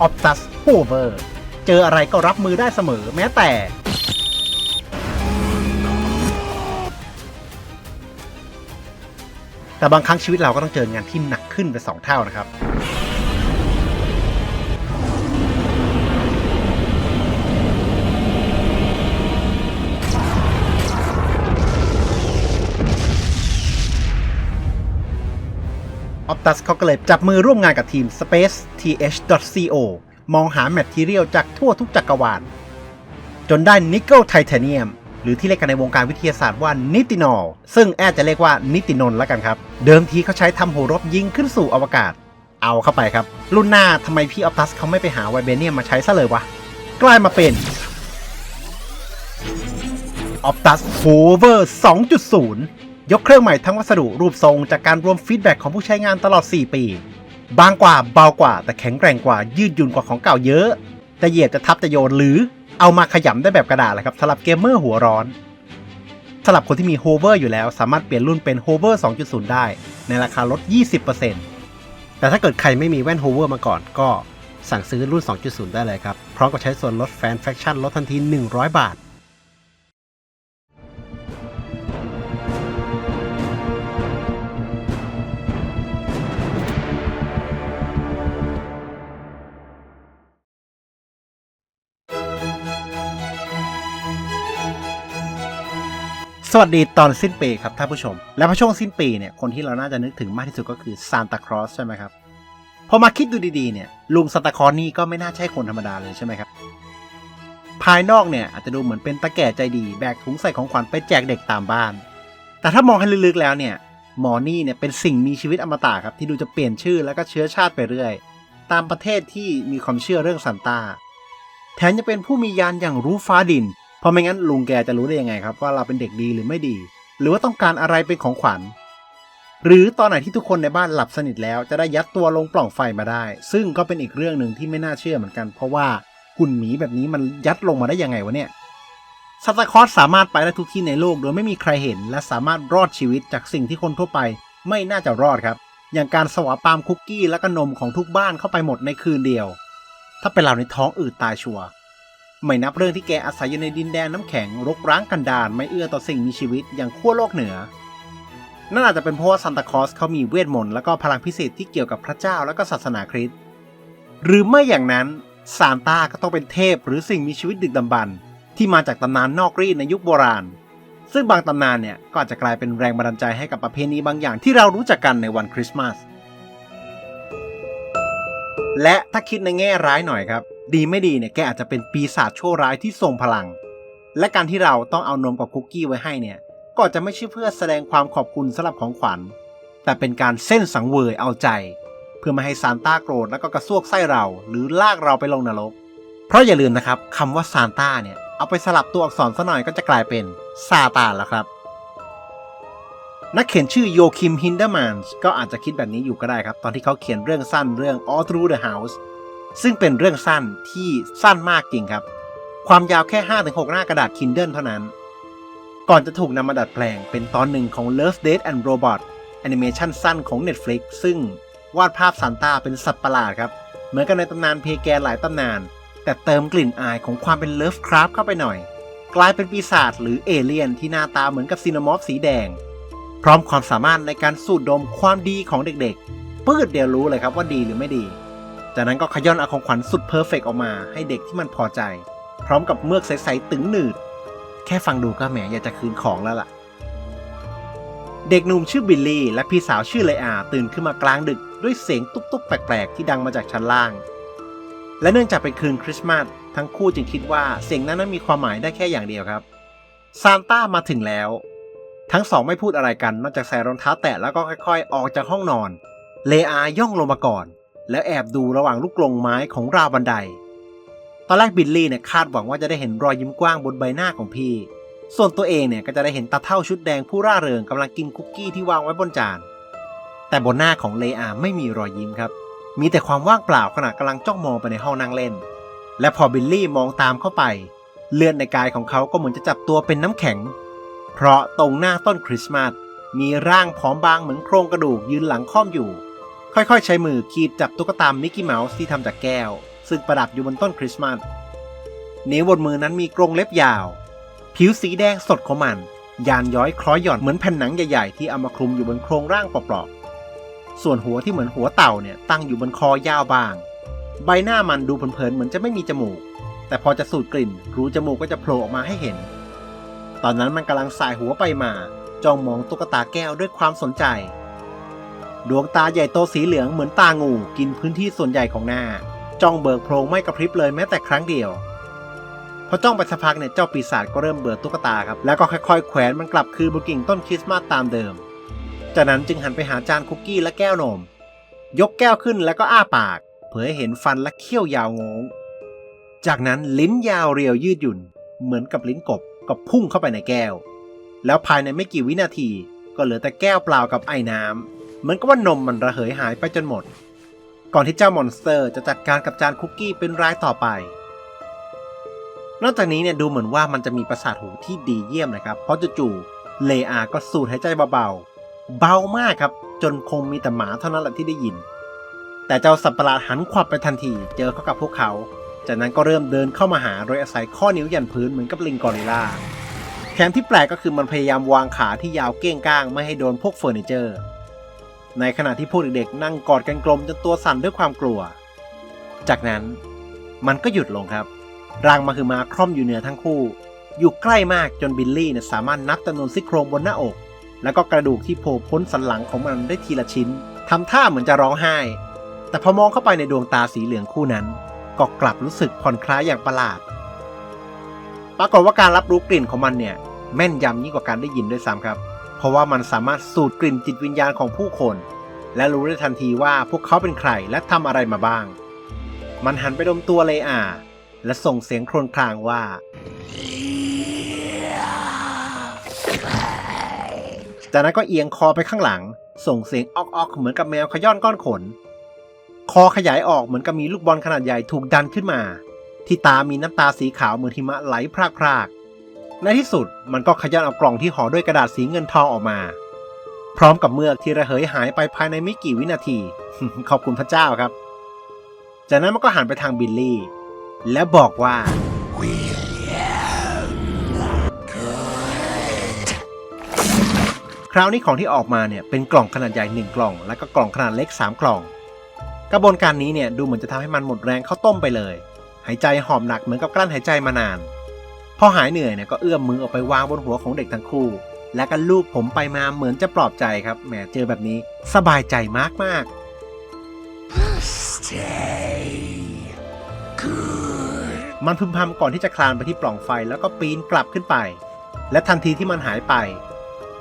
ออ t ตัสโฮเวอร์เจออะไรก็รับมือได้เสมอแม้แต่ แต่บางครั้งชีวิตเราก็ต้องเจองานที่หนักขึ้นไปสองเท่านะครับ ออ t ตัสเขาก็เลยจับมือร่วมงานกับทีม Space th.co มองหาแมททีเรียลจากทั่วทุกจักรวาล จนได้นิกเกิลไทเทเนียมหรือที่เรียกกันในวงการวิทยาศาสตร์ว่านิตินอล ซึ่งแอดจะเรียกว่านิตินนท์แล้วกันครับ เดิมทีเขาใช้ทำหัวรบยิงขึ้นสู่อวกาศ เอาเข้าไปครับ รุ่นหน้าทำไมพี่ออ t ตัสเขาไม่ไปหาไวเบเนียมมาใช้ซะเลยวะ กลายมาเป็น Optus Hover 2.0 ยกเครื่องใหม่ทั้งวัสดุรูปทรงจากการรวมฟีดแบ็กของผู้ใช้งานตลอด 4 ปี บางกว่าเบากว่า แต่แข็งแกร่งกว่ายืดหยุ่นกว่าของเก่าเยอะ จะเหยียบจะทับจะโยนหรือเอามาขยำได้แบบกระดาษเลยครับสำหรับเกมเมอร์หัวร้อนสำหรับคนที่มี Hover อยู่แล้ว สามารถเปลี่ยนรุ่นเป็น Hover 2.0 ได้ ในราคาลด 20%แต่ถ้าเกิดใครไม่มีแว่น Hover มาก่อนก็สั่งซื้อรุ่น 2.0 ได้เลยครับ พร้อมกับใช้ส่วนลดแฟนแฟคชั่นลดทันที 100 บาท สวัสดีตอนสิ้นปีครับท่านผู้ชม และพอช่วงสิ้นปีเนี่ยคนที่เราน่าจะนึกถึงมากที่สุดก็คือซานตาคลอสใช่ไหมครับ พอมาคิดดูดีๆเนี่ยลุงซานตาคลอสนี่ก็ไม่น่าใช่คนธรรมดาเลยใช่ไหมครับ ภายนอกเนี่ยอาจจะดูเหมือนเป็นตาแก่ใจดีแบกถุงใส่ของขวัญไปแจกเด็กตามบ้าน แต่ถ้ามองให้ลึกๆแล้วเนี่ยหมอนี่เนี่ยเป็นสิ่งมีชีวิตอมตะครับที่ดูจะเปลี่ยนชื่อแล้วก็เชื้อชาติไปเรื่อย ตามประเทศที่มีความเชื่อเรื่องซานตาแถมยังเป็นผู้มียานอย่างรู้ฟ้าดิน เพราะไม่งั้นลุงแกจะรู้ได้ยังไงครับ ว่าเราเป็นเด็กดีหรือไม่ดี หรือว่าต้องการอะไรเป็นของขวัญ หรือตอนไหนที่ทุกคนในบ้านหลับสนิทแล้วจะได้ยัดตัวลงปล่องไฟมาได้ ซึ่งก็เป็นอีกเรื่องหนึ่งที่ไม่น่าเชื่อเหมือนกัน เพราะว่าหุ่นหมีแบบนี้มันยัดลงมาได้ยังไงวะเนี่ยซัตตาคลอสสามารถไปได้ทุกที่ในโลกโดยไม่มีใครเห็น และสามารถรอดชีวิตจากสิ่งที่คนทั่วไปไม่น่าจะรอดครับ อย่างการสวาปามคุกกี้และก็นมของทุกบ้านเข้าไปหมดในคืนเดียว ถ้าเป็นเราในท้องอืดตายชัวร์ ไม่นับเรื่องที่แกอาศัยอยู่ในดินแดนน้ำแข็งรกร้างกันดารไม่เอื้อต่อสิ่งมีชีวิตอย่างขั้วโลกเหนือ นั่นอาจจะเป็นเพราะว่าซันตาคลอสเขามีเวทมนต์และก็พลังพิเศษที่เกี่ยวกับพระเจ้าและก็ศาสนาคริสต์หรือไม่อย่างนั้นซานต้าก็ต้องเป็นเทพหรือสิ่งมีชีวิตดึกดำบรรพ์ที่มาจากตำนานนอกรีดในยุคโบราณ ซึ่งบางตำนานเนี่ยก็อาจจะกลายเป็นแรงบันดาลใจให้กับประเพณีบางอย่างที่เรารู้จักกันในวันคริสต์มาสและถ้าคิดในแง่ร้ายหน่อยครับ ดีไม่ดีเนี่ยแกอาจจะเป็นปีศาจชั่วร้ายที่ทรงพลัง และการที่เราต้องเอานมกับคุกกี้ไว้ให้เนี่ย ก็จจะไม่ใช่เพื่อแสดงความขอบคุณสำหรับของขวัญ แต่เป็นการเส้นสังเวยเอาใจ เพื่อไม่ให้ซานต้าโกรธแล้วก็กระซวกไส้เรา หรือลากเราไปลงนรก เพราะอย่าลืมนะครับคำว่าซานต้าเนี่ยเอาไปสลับตัวอักษรซะหน่อยก็จะกลายเป็นซาตานแล้วครับนักเขียนชื่อโยคิมฮินเดอร์แมนส์ก็อาจจะคิดแบบนี้อยู่ก็ได้ครับ ตอนที่เขาเขียนเรื่องสั้นเรื่อง All Through the House ซึ่งเป็นเรื่องสั้นที่สั้นมากจริงครับ ความยาวแค่ 5-6 หน้ากระดาษ Kindle เท่านั้น ก่อนจะถูกนำมาดัดแปลงเป็นตอนหนึ่งของ Love Death and Robot แอนิเมชันสั้นของ Netflix ซึ่งวาดภาพซานต้าเป็นสัตว์ประหลาดครับ เหมือนกับในตำนานเพแกนหลายตำนาน แต่เติมกลิ่นอายของความเป็นเลิฟคราฟเข้าไปหน่อย กลายเป็นปีศาจหรือเอเลี่ยนที่หน้าตาเหมือนกับซีนามอฟสีแดง พร้อมความสามารถในการสูดดมความดีของเด็กๆ ปื้ดเดียวรู้เลยครับว่าดีหรือไม่ดี จากนั้นก็ขย้อนเอาของขวัญสุดเพอร์เฟกออกมาให้เด็กที่มันพอใจ พร้อมกับเมือกใสๆตึงหนืด แค่ฟังดูก็แหมอยากจะคืนของแล้วล่ะ เด็กหนุ่มชื่อบิลลี่ และพี่สาวชื่อเลอาตื่นขึ้นมากลางดึกด้วยเสียงตุ๊บๆแปลกๆที่ดังมาจากชั้นล่าง และเนื่องจากเป็นคืนคริสต์มาสทั้งคู่จึงคิดว่าเสียงนั้นนั้นมีความหมายได้แค่อย่างเดียวครับซานต้ามาถึงแล้ว ทั้งสองไม่พูดอะไรกันนอกจากใส่รองเท้าแตะแล้วก็ค่อย ๆ ออกจากห้องนอน เลอาย่องลงมาก่อน แล้วแอบดูระหว่างลูกกรงไม้ของราวบันได ตอนแรกบิลลี่เนี่ยคาดหวังว่าจะได้เห็นรอยยิ้มกว้างบนใบหน้าของพี่ ส่วนตัวเองเนี่ยก็จะได้เห็นตาเท่าชุดแดงผู้ร่าเริงกำลังกินคุกกี้ที่วางไว้บนจาน แต่บนหน้าของเลอาไม่มีรอยยิ้มครับ มีแต่ความว่างเปล่าขณะกำลังจ้องมองไปในห้องนั่งเล่น และพอบิลลี่มองตามเข้าไป เลือดในกายของเขาก็เหมือนจะจับตัวเป็นน้ำแข็ง เพราะตรงหน้าต้นคริสต์มาสมีร่างผอมบางเหมือนโครงกระดูกยืนหลังค่อมอยู่ ค่อยๆ ใช้มือคีบจับตุ๊กตามิกกี้เมาส์ที่ทำจากแก้ว ซึ่งประดับอยู่บนต้นคริสต์มาสนิ้วบนมือนั้นมีกรงเล็บยาว ผิวสีแดงสดของมัน ยานย้อยคล้อยหย่อนเหมือนแผ่นหนังใหญ่ๆ ที่เอามาคลุมอยู่บนโครงร่างเปราะๆส่วนหัวที่เหมือนหัวเต่าเนี่ยตั้งอยู่บนคอยาวบาง ใบหน้ามันดูเผินๆเหมือนจะไม่มีจมูก แต่พอจะสูดกลิ่น รูจมูกก็จะโผล่ออกมาให้เห็น ตอนนั้นมันกำลังสายหัวไปมาจ้องมองตุ๊กตาแก้วด้วยความสนใจ ดวงตาใหญ่โตสีเหลืองเหมือนตางูกินพื้นที่ส่วนใหญ่ของหน้า จ้องเบิกโพรงไม่กระพริบเลยแม้แต่ครั้งเดียว พอจ้องไปสักพักเนี่ยเจ้าปีศาจก็เริ่มเบื่อตุ๊กตาครับ แล้วก็ค่อยๆ แขวนมันกลับคืนบนกิ่งต้นคริสต์มาสตามเดิม จากนั้นจึงหันไปหาจานคุกกี้และแก้วนม ยกแก้วขึ้นแล้วก็อ้าปาก เผยให้เห็นฟันและเขี้ยวยาวงง จากนั้นลิ้นยาวเรียวยืดหยุ่น เหมือนกับลิ้นกบก็พุ่งเข้าไปในแก้ว แล้วภายในไม่กี่วินาที ก็เหลือแต่แก้วเปล่ากับไอ้น้ำ เหมือนกับว่านมมันระเหยหายไปจนหมด ก่อนที่เจ้ามอนสเตอร์จะจัดการกับจานคุกกี้เป็นรายต่อไป นอกจากนี้เนี่ยดูเหมือนว่ามันจะมีประสาทหูที่ดีเยี่ยมนะครับ เพราะจู่ๆเลอาก็สูดหายใจเบาๆ เบามากครับ จนคงมีแต่หมาเท่านั้นแหละที่ได้ยิน แต่เจ้าสัตว์ประหลาดหันขวับไปทันที เจอเข้ากับพวกเขา จากนั้นก็เริ่มเดินเข้ามาหาโดยอาศัยข้อนิ้วยันพื้นเหมือนกับลิงกอริลลาแถมที่แปลกก็คือมันพยายามวางขาที่ยาวเก้งก้างไม่ให้โดนพวกเฟอร์นิเจอร์ ในขณะที่พวกเด็กๆนั่งกอดกันกลมจนตัวสั่นด้วยความกลัว จากนั้นมันก็หยุดลงครับร่างมาคือมาคร่อมอยู่เหนือทั้งคู่ อยู่ใกล้มากจนบิลลี่เนี่ยสามารถนับจำนวนซี่โครงบนหน้าอก แล้วก็กระดูกที่โผล่พ้นสันหลังของมันได้ทีละชิ้นทำท่าเหมือนจะร้องไห้ แต่พอมองเข้าไปในดวงตาสีเหลืองคู่นั้น ก็กลับรู้สึกผ่อนคลายอย่างประหลาด ปรากฏว่าการรับรู้กลิ่นของมันเนี่ยแม่นยำยิ่งกว่าการได้ยินด้วยซ้ำครับ เพราะว่ามันสามารถสูดกลิ่นจิตวิญญาณของผู้คน และรู้ได้ทันทีว่าพวกเขาเป็นใครและทำอะไรมาบ้าง มันหันไปดมตัวเลอาและส่งเสียงโครวญครางว่า จากนั้นก็เอียงคอไปข้างหลัง ส่งเสียงออกๆเหมือนกับแมวขย้อนก้อนขน คอขยายออกเหมือนกับมีลูกบอลขนาดใหญ่ถูกดันขึ้นมา ที่ตามีน้ำตาสีขาวเหมือนหิมะไหลพราก ในที่สุดมันก็ขย้อนเอากล่องที่ห่อด้วยกระดาษสีเงินทองออกมา พร้อมกับเมือกที่ระเหยหายไปภายในไม่กี่วินาที ขอบคุณพระเจ้าครับ จากนั้นมันก็หันไปทางบิลลี่ และบอกว่า คราวนี้ของที่ออกมาเนี่ยเป็นกล่องขนาดใหญ่หนึ่งกล่อง แล้วก็กล่องขนาดเล็ก3กล่อง กระบวนการนี้เนี่ยดูเหมือนจะทำให้มันหมดแรงเข้าต้มไปเลย หายใจหอบหนักเหมือนกับกลั้นหายใจมานาน พอหายเหนื่อยเนี่ยก็เอื้อมมือออกไปวางบนหัวของเด็กทั้งคู่ แล้วก็ลูบผมไปมาเหมือนจะปลอบใจครับแหมเจอแบบนี้สบายใจมากมากๆมันพึมพำก่อนที่จะคลานไปที่ปล่องไฟแล้วก็ปีนกลับขึ้นไป และทันทีที่มันหายไป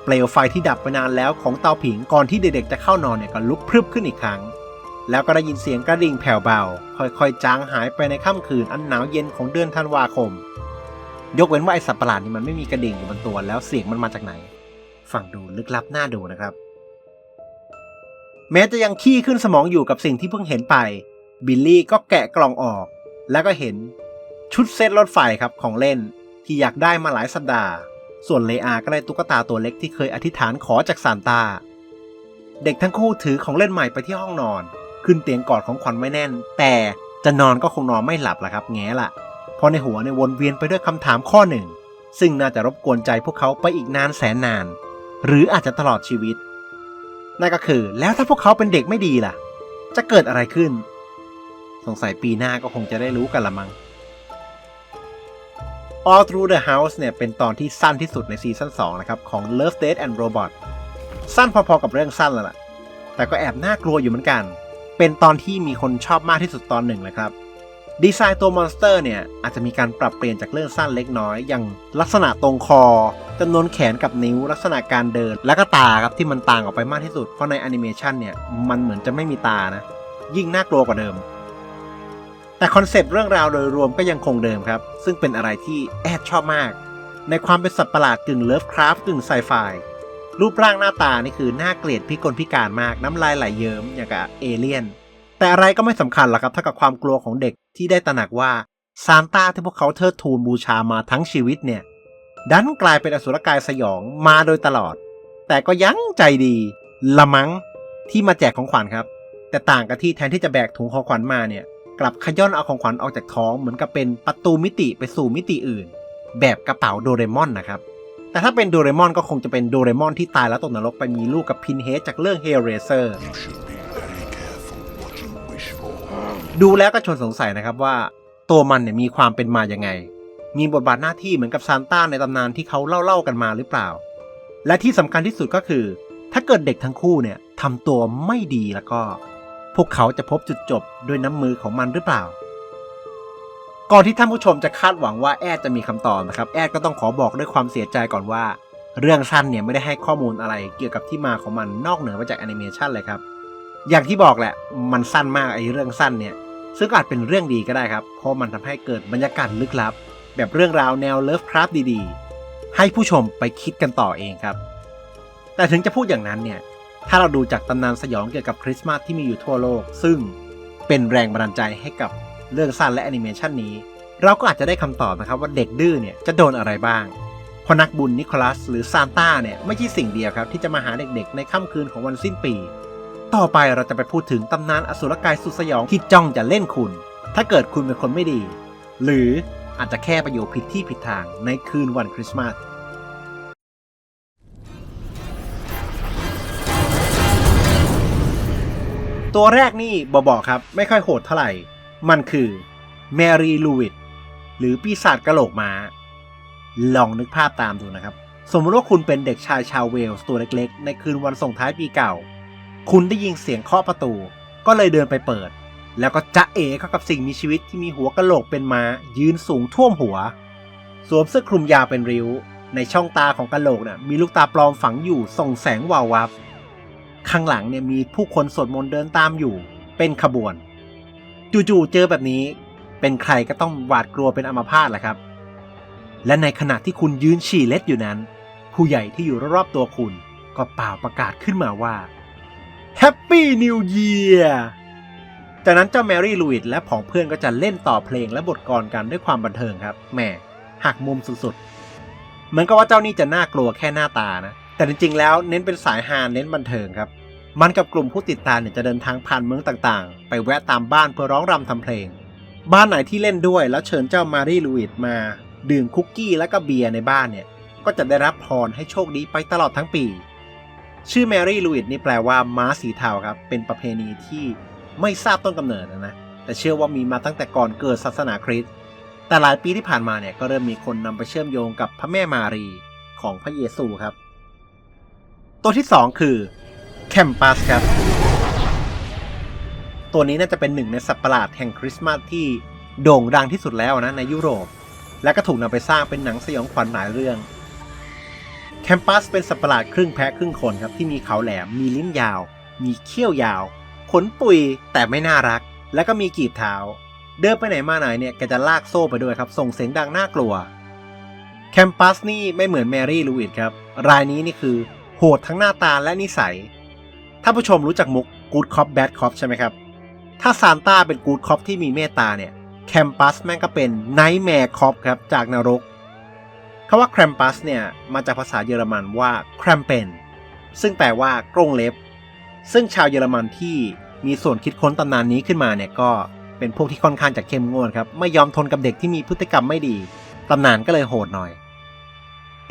เปลวไฟที่ดับไปนานแล้วของเตาผิงก่อนที่เด็กๆจะเข้านอนเนี่ยก็ลุกพรึบขึ้นอีกครั้ง แล้วก็ได้ยินเสียงกระดิ่งแผ่วเบา ค่อยๆจางหายไปในค่ำคืนอันหนาวเย็นของเดือนธันวาคม ยกเว้นว่าไอสัตว์ประหลาดนี่มันไม่มีกระดิ่งอยู่บนตัวแล้วเสียงมันมาจากไหน ฟังดูลึกลับน่าดูนะครับ แม้จะยังขี้ขึ้นสมองอยู่กับสิ่งที่เพิ่งเห็นไป บิลลี่ก็แกะกล่องออก แล้วก็เห็นชุดเซตรถไฟครับของเล่นที่อยากได้มาหลายสัปดาห์ ส่วนเลอาก็ได้ตุ๊กตาตัวเล็กที่เคยอธิษฐานขอจากซานตาเด็กทั้งคู่ถือของเล่นใหม่ไปที่ห้องนอน ขึ้นเตียงกอดของขวัญไว้แน่น แต่จะนอนก็คงนอนไม่หลับละครับ แง่ละ เพราะในหัวในยวนเวียนไปด้วยคำถามข้อหนึ่ง ซึ่งน่าจะรบกวนใจพวกเขาไปอีกนานแสนนาน หรืออาจจะตลอดชีวิต นั่นก็คือแล้วถ้าพวกเขาเป็นเด็กไม่ดีล่ะ จะเกิดอะไรขึ้น สงสัยปีหน้าก็คงจะได้รู้กันละมัง้ง All Through the House เนี่ยเป็นตอนที่สั้นที่สุดในซีซั่น2นะครับของ Love Death and Robot สั้นพอๆกับเรื่องสั้นแล้วล่ะ แต่ก็แอบน่ากลัวอยู่เหมือนกัน เป็นตอนที่มีคนชอบมากที่สุดตอนหนึ่งเลยครับ ดีไซน์ตัวมอนสเตอร์เนี่ยอาจจะมีการปรับเปลี่ยนจากเรื่องสั้นเล็กน้อย อย่างลักษณะตรงคอจำนวนแขนกับนิ้วลักษณะการเดิน และก็ตาครับที่มันต่างออกไปมากที่สุด เพราะในแอนิเมชันเนี่ยมันเหมือนจะไม่มีตานะ ยิ่งน่ากลัวกว่าเดิม แต่คอนเซปต์เรื่องราวโดยรวมก็ยังคงเดิมครับ ซึ่งเป็นอะไรที่แอดชอบมาก ในความเป็นสัตว์ประหลาดกึ่งเลิฟคราฟต์กึ่งไซไฟรูปร่างหน้าตานี่คือน่าเกลียดพิกลพิการมากน้ำลายไหลเยิ้มอย่างกับเอเลี่ยน แต่อะไรก็ไม่สำคัญหรอกครับเท่ากับความกลัวของเด็กที่ได้ตระหนักว่าซานต้าที่พวกเขาเทิดทูนบูชามาทั้งชีวิตเนี่ย ดันกลายเป็นอสุรกายสยองมาโดยตลอด แต่ก็ยั้งใจดี ละมังที่มาแจกของขวัญครับ แต่ต่างกับที่แทนที่จะแบกถุงของขวัญมาเนี่ย กลับขย้อนเอาของขวัญออกจากท้องเหมือนกับเป็นประตูมิติไปสู่มิติอื่น แบบกระเป๋าโดเรมอนนะครับ แต่ถ้าเป็นโดเรมอนก็คงจะเป็นโดเรมอนที่ตายแล้วตกนรกไปมีลูกกับพินเฮดจากเรื่องเฮลเรเซอร์ ดูแล้วก็ชวนสงสัยนะครับว่า ตัวมันเนี่ยมีความเป็นมาอยังไง มีบทบาทหน้าที่เหมือนกับซานต้าในตำนานที่เขาเล่าเล่าๆกันมาหรือเปล่า และที่สำคัญที่สุดก็คือ ถ้าเกิดเด็กทั้งคู่เนี่ยทำตัวไม่ดีแล้วก็ พวกเขาจะพบจุดจบด้วยน้ำมือของมันหรือเปล่า ก่อนที่ท่านผู้ชมจะคาดหวังว่าแอดจะมีคำตอบนะครับ แอดก็ต้องขอบอกด้วยความเสียใจก่อนว่า เรื่องสั้นเนี่ยไม่ได้ให้ข้อมูลอะไรเกี่ยวกับที่มาของมันนอกเหนือไปจากแอนิเมชันเลยครับอย่างที่บอกแหละ มันสั้นมากไอ้เรื่องสั้นเนี่ย ซึ่งอาจเป็นเรื่องดีก็ได้ครับ เพราะมันทำให้เกิดบรรยากาศลึกลับ แบบเรื่องราวแนวเลิฟคราฟดีๆ ให้ผู้ชมไปคิดกันต่อเองครับ แต่ถึงจะพูดอย่างนั้นเนี่ย ถ้าเราดูจากตำนานสยองเกี่ยวกับคริสต์มาสที่มีอยู่ทั่วโลก ซึ่งเป็นแรงบันดาลใจให้กับเรื่องสั้นและแอนิเมชันนี้ เราก็อาจจะได้คำตอบนะครับว่าเด็กดื้อเนี่ยจะโดนอะไรบ้างเพราะนักบุญนิโคลัสหรือซานต้าเนี่ยไม่ใช่สิ่งเดียวครับที่จะมาหาเด็กๆ ในค่ำคืนของวันสิ้นปี ต่อไปเราจะไปพูดถึงตำนานอสุรกายสุดสยองที่จ้องจะเล่นคุณ ถ้าเกิดคุณเป็นคนไม่ดี หรืออาจจะแค่ไปอยู่ผิดที่ผิดทางในคืนวันคริสต์มาสตัวแรกนี่บอบอกครับ ไม่ค่อยโหดเท่าไหร่ มันคือแมรี่ลูวิดหรือปีศาจกระโหลกม้า ลองนึกภาพตามดูนะครับ สมมติว่าคุณเป็นเด็กชายชาวเวลส์ตัวเล็กๆ ในคืนวันส่งท้ายปีเก่า คุณได้ยินเสียงเคาะประตู ก็เลยเดินไปเปิด แล้วก็จะเอเข้ากับสิ่งมีชีวิตที่มีหัวกะโหลกเป็นม้ายืนสูงท่วมหัว สวมเสื้อคลุมยาวเป็นริ้ว ในช่องตาของกะโหลกน่ะมีลูกตาปลอมฝังอยู่ส่องแสงวาววับ ข้างหลังเนี่ยมีผู้คนสวดมนต์เดินตามอยู่ เป็นขบวน จู่ๆเจอแบบนี้ เป็นใครก็ต้องหวาดกลัวเป็นอัมพาตแหละครับ และในขณะที่คุณยืนฉี่เล็ดอยู่นั้น ผู้ใหญ่ที่อยู่รอบๆตัวคุณ ก็เป่าประกาศขึ้นมาว่า Happy New Year จากนั้นเจ้าแมรี่ลูอิดและผองเพื่อนก็จะเล่นต่อเพลงและบทกรกันด้วยความบันเทิงครับแหมหักมุมสุดๆ เหมือนกับว่าเจ้านี่จะน่ากลัวแค่หน้าตานะ แต่จริงๆ แล้วเน้นเป็นสายฮาเน้นบันเทิงครับ มันกับกลุ่มผู้ติดตามเนี่ยจะเดินทางผ่านเมืองต่างๆ ไปแวะตามบ้านเพื่อร้องรำทำเพลง บ้านไหนที่เล่นด้วยแล้วเชิญเจ้ามารีลูอิดมา ดื่มคุกกี้และก็เบียร์ในบ้านเนี่ย ก็จะได้รับพรให้โชคดีไปตลอดทั้งปี ชื่อแมรี่ลูอิดนี่แปลว่าม้าสีเทาครับ เป็นประเพณีที่ไม่ทราบต้นกำเนิดนะนะ แต่เชื่อว่ามีมาตั้งแต่ก่อนเกิดศาสนาคริสต์ แต่หลายปีที่ผ่านมาเนี่ยก็เริ่มมีคนนำไปเชื่อมโยงกับพระแม่มารีของพระเยซูครับ ตัวที่ 2 คือแคมปัสครับ ตัวนี้น่าจะเป็นหนึ่งในสัตว์ประหลาดแห่งคริสต์มาสที่โด่งดังที่สุดแล้วนะในยุโรป และก็ถูกนำไปสร้างเป็นหนังสยองขวัญหลายเรื่อง แคมปัสเป็นสัตว์ประหลาดครึ่งแพะครึ่งคนครับที่มีเขาแหลม มีลิ้นยาว มีเขี้ยวยาว ขนปุยแต่ไม่น่ารัก แล้วก็มีกีบเท้า เดินไปไหนมาไหนเนี่ยแกจะลากโซ่ไปด้วยครับ ส่งเสียงดังน่ากลัว แคมปัสนี่ไม่เหมือนแมรี่ลูอิดครับ รายนี้นี่คือโหดทั้งหน้าตาและนิสัย ถ้าผู้ชมรู้จักมุก Good Cop Bad Cop ใช่ไหมครับ ถ้าซานต้าเป็น Good Cop ที่มีเมตตาเนี่ย แคมปัสแม่งก็เป็น Nightmare Cop ครับจากนรก คำว่า Krampus เนี่ยมาจากภาษาเยอรมันว่า Krampen ซึ่งแปลว่ากรงเล็บ ซึ่งชาวเยอรมันที่มีส่วนคิดค้นตำนานนี้ขึ้นมาเนี่ยก็เป็นพวกที่ค่อนข้างจะเข้มงวดครับ ไม่ยอมทนกับเด็กที่มีพฤติกรรมไม่ดี ตำนานก็เลยโหดหน่อย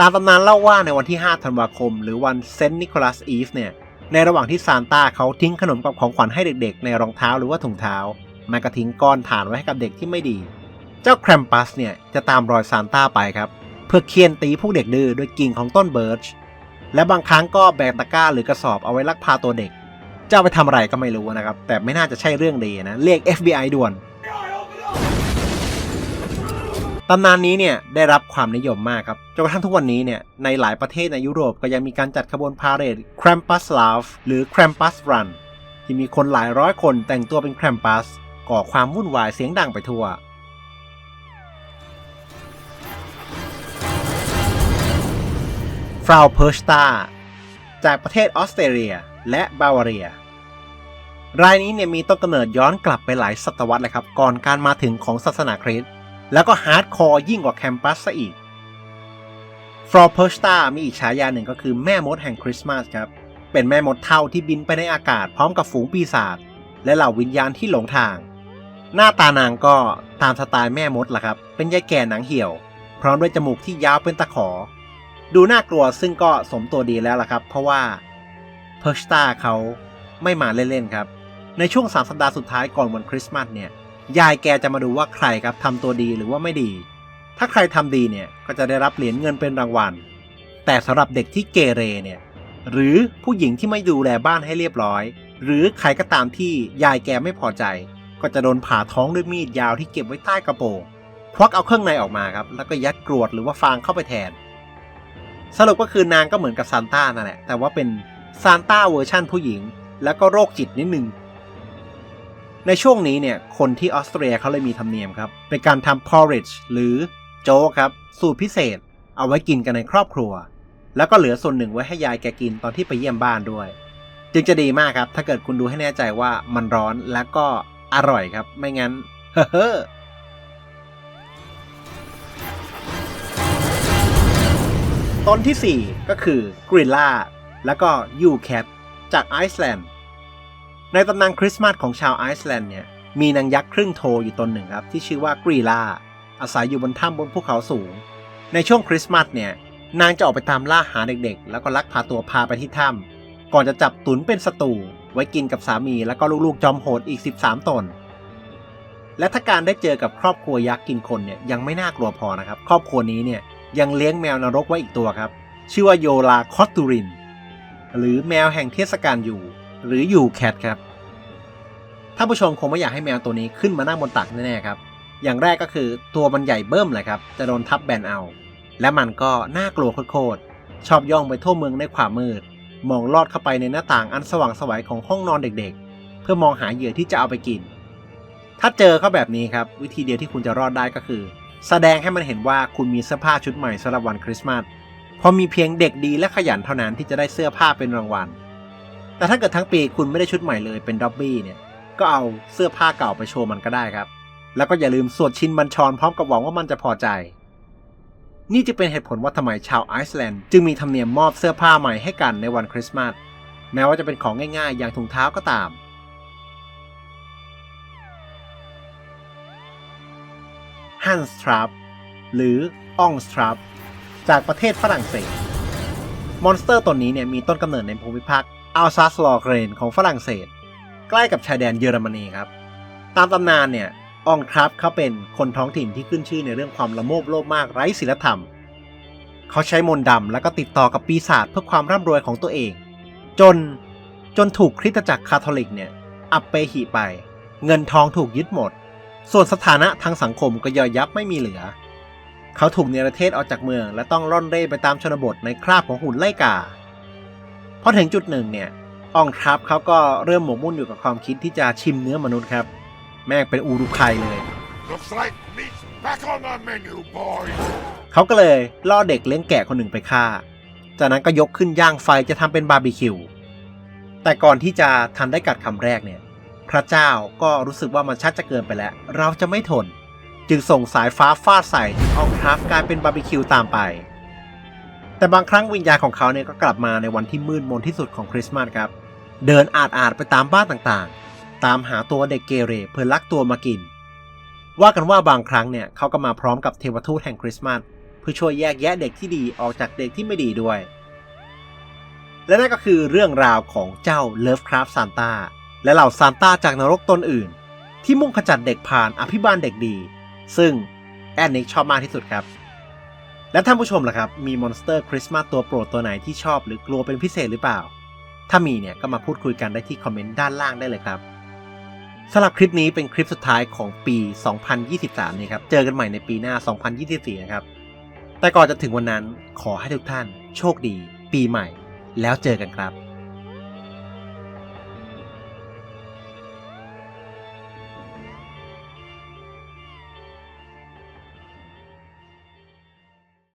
ตามตำนานเล่าว่าในวันที่ 5 ธันวาคม หรือวันเซนต์นิโคลัสอีฟเนี่ย ในระหว่างที่ซานต้าเขาทิ้งขนมกับของขวัญให้เด็กๆ ในรองเท้าหรือว่าถุงเท้า มันก็ทิ้งก้อนฐานไว้ให้กับเด็กที่ไม่ดี เจ้าแครมปัสเนี่ยจะตามรอยซานต้าไปครับ เพื่อเคียนตีพวกเด็กดื้อด้วยกิ่งของต้นเบิร์ช และบางครั้งก็แบกตะกร้าหรือกระสอบเอาไว้ลักพาตัวเด็ก เจะเอาไปทำอะไรก็ไม่รู้นะครับ แต่ไม่น่าจะใช่เรื่องดีนะ เรียก FBI ด่วนตำนานนี้เนี่ยได้รับความนิยมมากครับจนกระทั่งทุกวันนี้เนี่ยในหลายประเทศในยุโรปก็ยังมีการจัดขบวนพาเหรด Krampus Love หรือ Krampus Run ที่มีคนหลายร้อยคนแต่งตัวเป็น Krampus ก่อความวุ่นวายเสียงดังไปทั่ว ฟราวเพอร์สตาจากประเทศออสเตรเลียและบาวาเรีย รายนี้เนี่ยมีต้นกำเนิดย้อนกลับไปหลายศตวรรษเลยครับ ก่อนการมาถึงของศาสนาคริสต์แล้วก็ฮาร์ดคอร์ยิ่งกว่าแคมปัสซะอีกฟรอเพอร์สตามีอีกฉายาหนึ่งก็คือแม่มดแห่งคริสต์มาสครับ เป็นแม่มดเท่าที่บินไปในอากาศพร้อมกับฝูงปีศาจและเหล่าวิญญาณที่หลงทาง หน้าตานางก็ตามสไตล์แม่มดล่ะครับ เป็นยายแก่หนังเหี่ยว พร้อมด้วยจมูกที่ยาวเป็นตะขอ ดูน่ากลัวซึ่งก็สมตัวดีแล้วล่ะครับ เพราะว่าเพิร์ชตาเขาไม่มาเล่นๆครับ ในช่วง 3 สัปดาห์สุดท้ายก่อนวันคริสต์มาสเนี่ย ยายแกจะมาดูว่าใครครับทำตัวดีหรือว่าไม่ดี ถ้าใครทำดีเนี่ยก็จะได้รับเหรียญเงินเป็นรางวัล แต่สำหรับเด็กที่เกเรเนี่ยหรือผู้หญิงที่ไม่ดูแลบ้านให้เรียบร้อย หรือใครก็ตามที่ยายแกไม่พอใจ ก็จะโดนผ่าท้องด้วยมีดยาวที่เก็บไว้ใต้กระโปรงควักเอาเครื่องในออกมาครับแล้วก็ยัดกรวดหรือว่าฟางเข้าไปแทน สรุปก็คือนางก็เหมือนกับซานต้านั่นแหละ แต่ว่าเป็นซานต้าเวอร์ชั่นผู้หญิง แล้วก็โรคจิตนิดนึง ในช่วงนี้เนี่ย คนที่ออสเตรียเขาเลยมีธรรมเนียมครับ เป็นการทำ porridge หรือโจ๊กครับ สูตรพิเศษ เอาไว้กินกันในครอบครัว แล้วก็เหลือส่วนหนึ่งไว้ให้ยายแกกินตอนที่ไปเยี่ยมบ้านด้วย จึงจะดีมากครับ ถ้าเกิดคุณดูให้แน่ใจว่ามันร้อนแล้วก็อร่อยครับ ไม่งั้น เฮ้อ ตนที่ 4 ก็คือกริลล่าแล้วก็ยูแคทจากไอซ์แลนด์ในตำนานคริสต์มาสของชาวไอซ์แลนด์เนี่ยมีนางยักษ์ครึ่งโทอยู่ตนหนึ่งครับ ที่ชื่อว่ากรีล่าอาศัยอยู่บนถ้ำบนภูเขาสูง ในช่วงคริสต์มาสเนี่ยนางจะออกไปตามล่าหาเด็กๆ แล้วก็ลักพาตัวพาไปที่ถ้ำก่อนจะจับตุนเป็นสตูไว้กินกับสามีแล้วก็ลูกๆจอมโหดอีก 13 ตน และถ้าการได้เจอกับครอบครัวยักษ์กินคนเนี่ยยังไม่น่ากลัวพอนะครับ ครอบครัวนี้เนี่ย ยังเลี้ยงแมวนรกไว้อีกตัวครับ ชื่อว่าโยลาคอตตูริน หรือแมวแห่งเทศกาลอยู่ หรืออยู่แคทครับท่านผู้ชมคงไม่อยากให้แมวตัวนี้ขึ้นมานั่งบนตักแน่ๆครับ อย่างแรกก็คือตัวมันใหญ่เบิ้มเลยครับ จะโดนทับแบนเอา และมันก็น่ากลัวโคตรๆชอบย่องไปทั่วเมืองในความมืด มองลอดเข้าไปในหน้าต่างอันสว่างสวัยของห้องนอนเด็กๆ เพื่อมองหาเหยื่อที่จะเอาไปกิน ถ้าเจอเขาแบบนี้ครับ วิธีเดียวที่คุณจะรอดได้ก็คือ แสดงให้มันเห็นว่าคุณมีเสื้อผ้าชุดใหม่สำหรับวันคริสต์มาสเพราะมีเพียงเด็กดีและขยันเท่านั้นที่จะได้เสื้อผ้าเป็นรางวัล แต่ถ้าเกิดทั้งปีคุณไม่ได้ชุดใหม่เลยเป็นด็อบบี้เนี่ย ก็เอาเสื้อผ้าเก่าไปโชว์มันก็ได้ครับ แล้วก็อย่าลืมสวดชินบัญชรพร้อมกับหวังว่ามันจะพอใจ นี่จะเป็นเหตุผลว่าทำไมชาวไอซ์แลนด์จึงมีธรรมเนียมมอบเสื้อผ้าใหม่ให้กันในวันคริสต์มาส แม้ว่าจะเป็นของง่ายๆ อย่างถุงเท้าก็ตาม ฮันสทรัพหรืออองสทรัพจากประเทศฝรั่งเศส มอนสเตอร์ตนนี้เนี่ยมีต้นกำเนิดในภูมิภาคอัลซาสลอเกรนของฝรั่งเศส ใกล้กับชายแดนเยอรมนีครับ ตามตำนานเนี่ยอองครับเขาเป็นคนท้องถิ่นที่ขึ้นชื่อในเรื่องความละโมบโลภมากไร้ศีลธรรม เขาใช้มนต์ดำแล้วก็ติดต่อกับปีศาจเพื่อความร่ำรวยของตัวเอง จนจนถูกคริสตจักรคาทอลิกเนี่ยอับเปหิไป เงินทองถูกยึดหมด ส่วนสถานะทางสังคมก็ย่อยยับไม่มีเหลือ เขาถูกเนรเทศออกจากเมือง และต้องร่อนเร่ไปตามชนบทในคราบของหุ่นไล่กาพอถึงจุดหนึ่งเนี่ยอองครับเขาก็เริ่มหมกมุ่นอยู่กับความคิดที่จะชิมเนื้อมนุษย์ครับ แม่งเป็นอูรุไคเลย menu, เขาก็เลยล่อเด็กเลี้ยงแกะคนหนึ่งไปฆ่า จากนั้นก็ยกขึ้นย่างไฟจะทำเป็นบาร์บีคิว แต่ก่อนที่จะทันได้กัดคำแรกเนี่ย พระเจ้าก็รู้สึกว่ามันชักจะเกินไปแล้ว เราจะไม่ทน จึงส่งสายฟ้าฟาดใส่ถึงอองคราฟกลายเป็นบาร์บีคิวตามไป แต่บางครั้งวิญญาณของเขาเนี่ยก็กลับมาในวันที่มืดมนที่สุดของคริสต์มาสครับ เดินอาดอาดๆไปตามบ้านต่างๆ ตามหาตัวเด็กเกเรเพื่อลักตัวมากิน ว่ากันว่าบางครั้งเนี่ยเขาก็มาพร้อมกับเทวทูตแห่งคริสต์มาสเพื่อช่วยแยกแยะเด็กที่ดีออกจากเด็กที่ไม่ดีด้วย และนั่นก็คือเรื่องราวของเจ้าเลิฟคราฟซานต้า และเหล่าซานต้าจากนรกตนอื่น ที่มุ่งขจัดเด็กผ่านอภิบาลเด็กดี ซึ่งแอนนิกชอบมากที่สุดครับ และท่านผู้ชมล่ะครับ มีมอนสเตอร์คริสต์มาสตัวโปรดตัวไหนที่ชอบหรือกลัวเป็นพิเศษหรือเปล่า ถ้ามีเนี่ยก็มาพูดคุยกันได้ที่คอมเมนต์ด้านล่างได้เลยครับสำหรับคลิปนี้เป็นคลิปสุดท้ายของปี 2023 นี้ครับ เจอกันใหม่ในปีหน้า 2024 นะครับ แต่ก่อนจะถึงวันนั้นขอให้ทุกท่านโชคดี ปีใหม่ แล้วเจอกันครับ